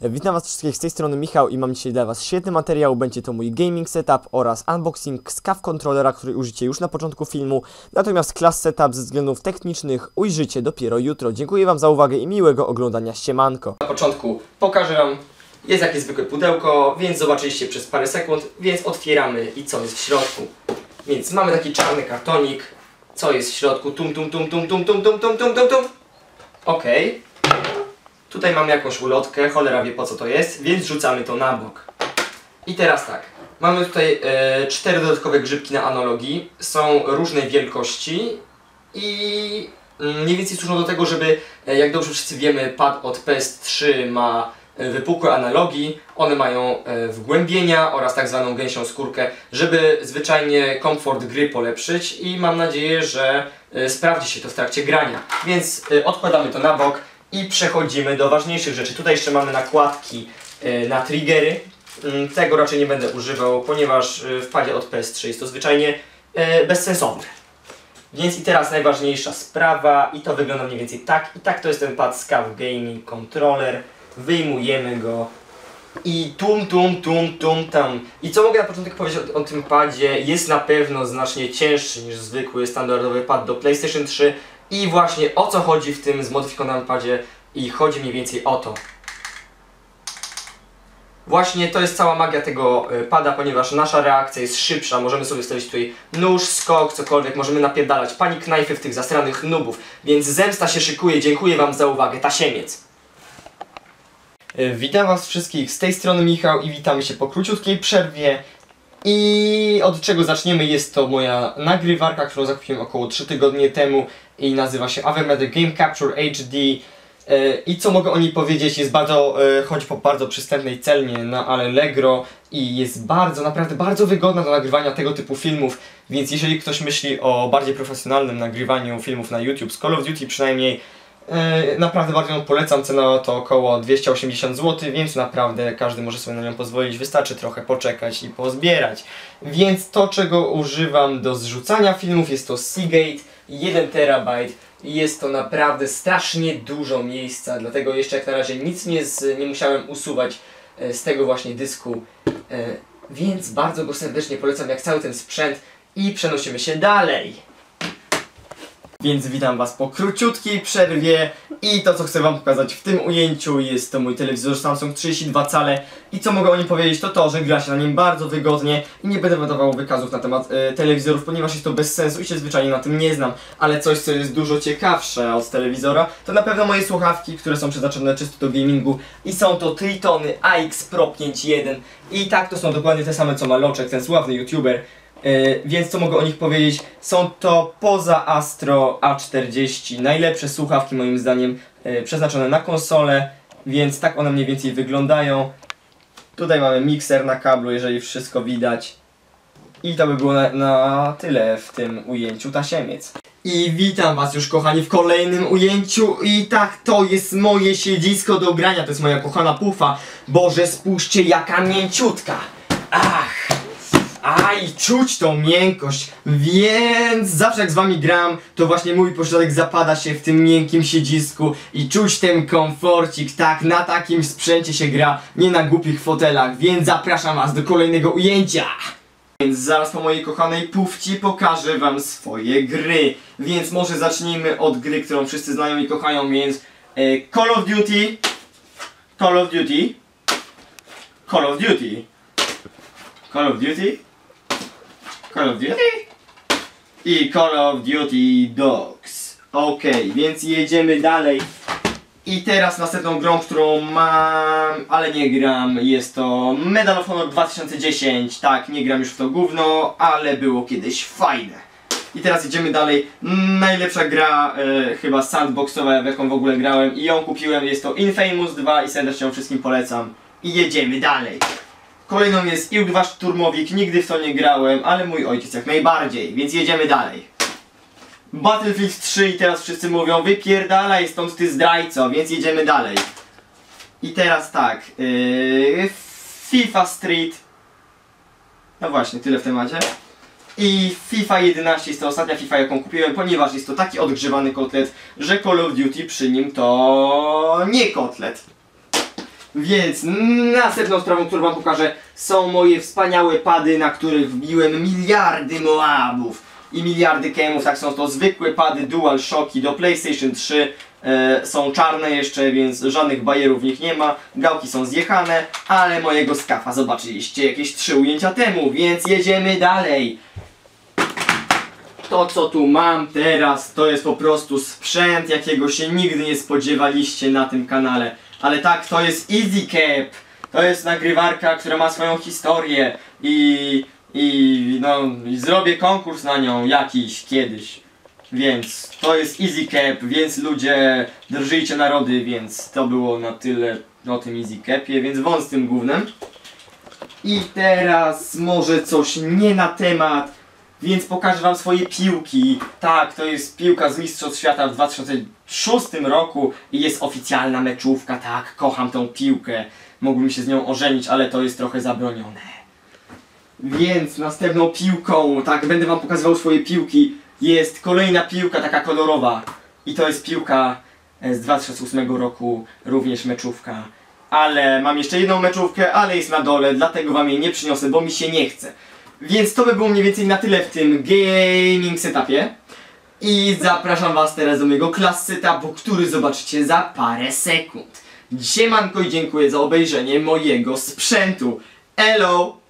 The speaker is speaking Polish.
Witam was wszystkich z tej strony Michał i mam dzisiaj dla was świetny materiał. Będzie to mój gaming setup oraz unboxing SCAF kontrolera, który użycie już na początku filmu. Natomiast class setup ze względów technicznych ujrzycie dopiero jutro. Dziękuję wam za uwagę i miłego oglądania. Siemanko. Na początku pokażę wam, jest jakieś zwykłe pudełko, więc zobaczyliście przez parę sekund, więc otwieramy i co jest w środku. Więc mamy taki czarny kartonik, co jest w środku, tum tum tum tum tum tum tum tum tum tum tum. Okej. Tutaj mamy jakąś ulotkę, cholera wie po co to jest, więc rzucamy to na bok. I teraz tak, mamy tutaj e, cztery dodatkowe grzybki na analogii, są różnej wielkości i mm, mniej więcej służą do tego, żeby, e, jak dobrze wszyscy wiemy, pad od PS3 ma e, wypukłe analogi, one mają e, wgłębienia oraz tak zwaną gęsią skórkę, żeby zwyczajnie komfort gry polepszyć i mam nadzieję, że sprawdzi się to w trakcie grania. Więc odkładamy to na bok i przechodzimy do ważniejszych rzeczy. Tutaj jeszcze mamy nakładki e, na triggery. Mm, Tego raczej nie będę używał, ponieważ e, w padzie od PS3 jest to zwyczajnie e, bezsensowne. Więc i teraz najważniejsza sprawa i to wygląda mniej więcej tak. I tak to jest ten pad SCAF Gaming Controller. Wyjmujemy go i tum tum tum tum tam. I co mogę na początek powiedzieć o, o tym padzie? Jest na pewno znacznie cięższy niż zwykły standardowy pad do PlayStation 3 i właśnie o co chodzi w tym zmodyfikowanym padzie i chodzi mniej więcej o to. Właśnie to jest cała magia tego y, pada, ponieważ nasza reakcja jest szybsza, możemy sobie wstawić tutaj nóż, skok, cokolwiek, możemy napierdalać pani knajfy w tych zasranych nubów, więc zemsta się szykuje, dziękuję wam za uwagę, tasiemiec. Y, Witam was wszystkich, z tej strony Michał i witamy się po króciutkiej przerwie i od czego zaczniemy jest to moja nagrywarka, którą zakupiłem około 3 tygodnie temu i nazywa się Avemedy Game Capture HD E, I co mogę o niej powiedzieć, jest bardzo, e, chodzi po bardzo przystępnej celnie na Allegro i jest bardzo, naprawdę bardzo wygodna do nagrywania tego typu filmów, więc jeżeli ktoś myśli o bardziej profesjonalnym nagrywaniu filmów na YouTube, z Call of Duty przynajmniej, naprawdę bardzo ją polecam, cena to około 280 zł, więc naprawdę każdy może sobie na nią pozwolić, wystarczy trochę poczekać i pozbierać. Więc to, czego używam do zrzucania filmów jest to Seagate 1 terabajt. I jest to naprawdę strasznie dużo miejsca, dlatego jeszcze jak na razie nic nie, z, nie musiałem usuwać e, z tego właśnie dysku, e, więc bardzo go serdecznie polecam jak cały ten sprzęt. I przenosimy się dalej. Więc witam Was po króciutkiej przerwie i to co chcę Wam pokazać w tym ujęciu jest to mój telewizor Samsung 32 cale. I co mogę o nim powiedzieć to to, że gra się na nim bardzo wygodnie i nie będę wydawał wykazów na temat e, telewizorów, ponieważ jest to bez sensu i się zwyczajnie na tym nie znam, ale coś co jest dużo ciekawsze od telewizora to na pewno moje słuchawki, które są przeznaczone czysto do gamingu. I są to Tritony AX Pro 5.1 i tak to są dokładnie te same co ma Loczek, ten sławny youtuber E, więc co mogę o nich powiedzieć? Są to poza Astro A40 najlepsze słuchawki moim zdaniem e, przeznaczone na konsolę, więc tak one mniej więcej wyglądają. Tutaj mamy mikser na kablu, jeżeli wszystko widać. I to by było na, na tyle w tym ujęciu tasiemiec. I witam was już kochani w kolejnym ujęciu i tak to jest moje siedzisko do grania, to jest moja kochana pufa. Boże spójrzcie jaka mięciutka. Ach! Aj, czuć tą miękkość, więc zawsze jak z wami gram, to właśnie mój pośrodek zapada się w tym miękkim siedzisku i czuć ten komforcik, tak, na takim sprzęcie się gra, nie na głupich fotelach, więc zapraszam was do kolejnego ujęcia! Więc zaraz po mojej kochanej pufci pokażę wam swoje gry, więc może zacznijmy od gry, którą wszyscy znają i kochają, więc e, Call of Duty, Call of Duty, Call of Duty, Call of Duty, Call of Duty i Call of Duty Dogs. Okej, więc jedziemy dalej. I teraz następną grą, którą mam, ale nie gram, jest to Medal of Honor 2010. Tak, nie gram już w to gówno, ale było kiedyś fajne. I teraz jedziemy dalej. Najlepsza gra e, chyba sandboxowa, w jaką w ogóle grałem i ją kupiłem. Jest to Infamous 2 i serdecznie ją wszystkim polecam. I jedziemy dalej. Kolejną jest IL-2 Szturmowik, nigdy w to nie grałem, ale mój ojciec jak najbardziej, więc jedziemy dalej. Battlefield 3 i teraz wszyscy mówią wypierdalaj stąd ty zdrajco, więc jedziemy dalej. I teraz tak, yy, FIFA Street. No właśnie, tyle w temacie. I FIFA 11 jest to ostatnia FIFA jaką kupiłem, ponieważ jest to taki odgrzewany kotlet, że Call of Duty przy nim to nie kotlet. Więc następną sprawą, którą wam pokażę, są moje wspaniałe pady, na których wbiłem miliardy Moabów i miliardy kemów. Tak są to zwykłe pady Dual Shocki do PlayStation 3. E, są czarne jeszcze, więc żadnych bajerów w nich nie ma. Gałki są zjechane, ale mojego skafa zobaczyliście jakieś trzy ujęcia temu, więc jedziemy dalej. To co tu mam teraz to jest po prostu sprzęt jakiego się nigdy nie spodziewaliście na tym kanale. Ale tak, to jest EasyCap. To jest nagrywarka, która ma swoją historię i, i no i zrobię konkurs na nią jakiś kiedyś. Więc to jest EasyCap, więc ludzie drżyjcie narody, więc to było na tyle o tym EasyCapie, więc wąt z tym głównym. I teraz może coś nie na temat, więc pokażę wam swoje piłki. Tak, to jest piłka z Mistrzostw Świata w 2006 roku i jest oficjalna meczówka, tak, kocham tą piłkę. Mógłbym się z nią ożenić, ale to jest trochę zabronione. Więc następną piłką, tak, będę wam pokazywał swoje piłki, jest kolejna piłka taka kolorowa. I to jest piłka e, z 2008 roku, również meczówka. Ale mam jeszcze jedną meczówkę, ale jest na dole, dlatego wam jej nie przyniosę, bo mi się nie chce. Więc to by było mniej więcej na tyle w tym gaming setupie. I zapraszam was teraz do mojego class setupu, który zobaczycie za parę sekund. Siemanko i dziękuję za obejrzenie mojego sprzętu. Elo!